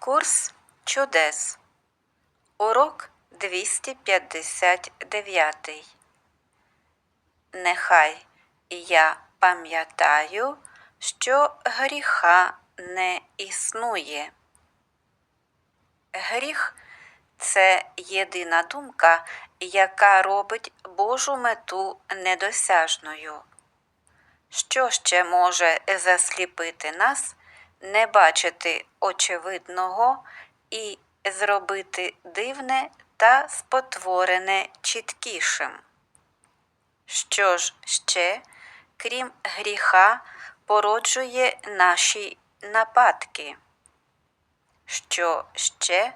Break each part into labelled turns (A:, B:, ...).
A: Курс чудес. Урок 259. Нехай я пам'ятаю, що гріха не існує. Гріх це єдина думка, яка робить Божу мету недосяжною. Що ще може засліпити нас, не бачити очевидного і зробити дивне та спотворене чіткішим? Що ж ще, крім гріха, породжує наші нападки? Що ще,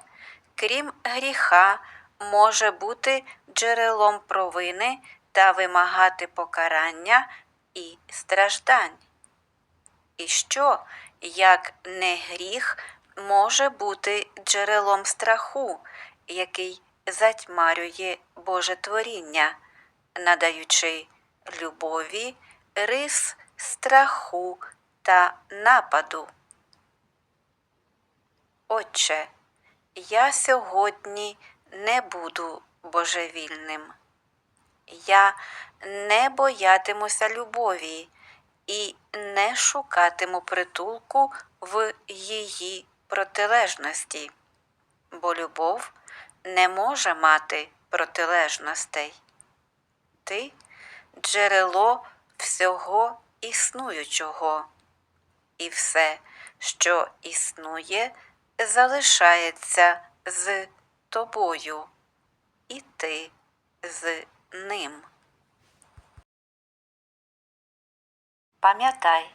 A: крім гріха, може бути джерелом провини та вимагати покарання і страждань? І що, як не гріх, може бути джерелом страху, який затьмарює Боже творіння, надаючи любові рис страху та нападу? Отче, я сьогодні не буду божевільним. Я не боятимуся любові шукатиму притулку в її протилежності, бо любов не може мати протилежностей. Ти джерело всього існуючого, і все, що існує, залишається з тобою, і ти з ним. Пам'ятай,